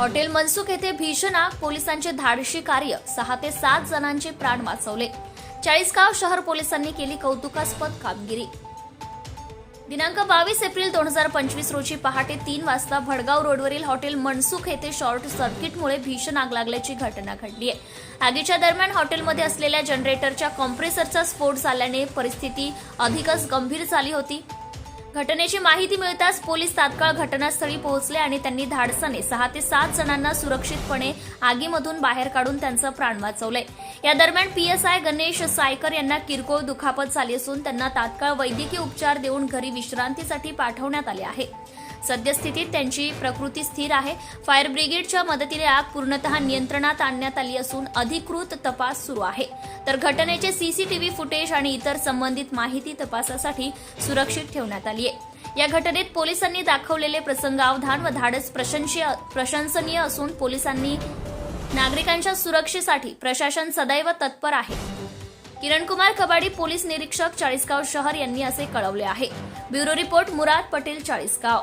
Hotel Mansukh येथे भीषण आग पोलिसांचे धाडशी कार्य. सहा ते सात जणांचे प्राण वाचवले. चाळीसगाव शहर पोलिसांनी केली कौतुकास्पद कामगिरी. दिनांक बावीस एप्रिल दोन हजार पंचवीस रोजी पहाटे तीन वाजता भडगाव रोडवरील हॉटेल मनसुख येथे शॉर्ट सर्किटमुळे भीषण आग लागल्याची घटना घडली आहे. आगीच्या दरम्यान हॉटेलमध्ये असलेल्या जनरेटरच्या कॉम्प्रेसरचा स्फोट झाल्याने परिस्थिती अधिकच गंभीर झाली होती. घटनेची माहिती मिळताच पोलीस तात्काळ घटनास्थळी पोहोचले आणि त्यांनी धाडसाने सहा ते सात जणांना सुरक्षितपणे आगीमधून बाहेर काढून त्यांचं प्राण वाचवलंय. या दरम्यान पीएसआय गणेश सायकर यांना किरकोळ दुखापत झाली असून त्यांना तात्काळ वैद्यकीय उपचार देऊन घरी विश्रांतीसाठी पाठवण्यात आले आहे. सद्यस्थितीत त्यांची प्रकृती स्थिर आहे. फायर ब्रिगेडच्या मदतीने आग पूर्णतः नियंत्रणात आणण्यात आली असून अधिकृत तपास सुरू आहे. तर घटनेचे सीसीटीव्ही फुटेज आणि इतर संबंधित माहिती तपासासाठी सुरक्षित ठेवण्यात आली आहे. या घटनेत पोलिसांनी दाखवलेले प्रसंगावधान व धाडस प्रशंसनीय असून पोलिसांनी नागरिकांच्या सुरक्षेसाठी प्रशासन सदैव तत्पर आहे. किरणकुमार कबाडी पोलीस निरीक्षक चाळीसगाव शहर यांनी असे कळवले आहे. Bureau report Murad Patel Chalisgaon.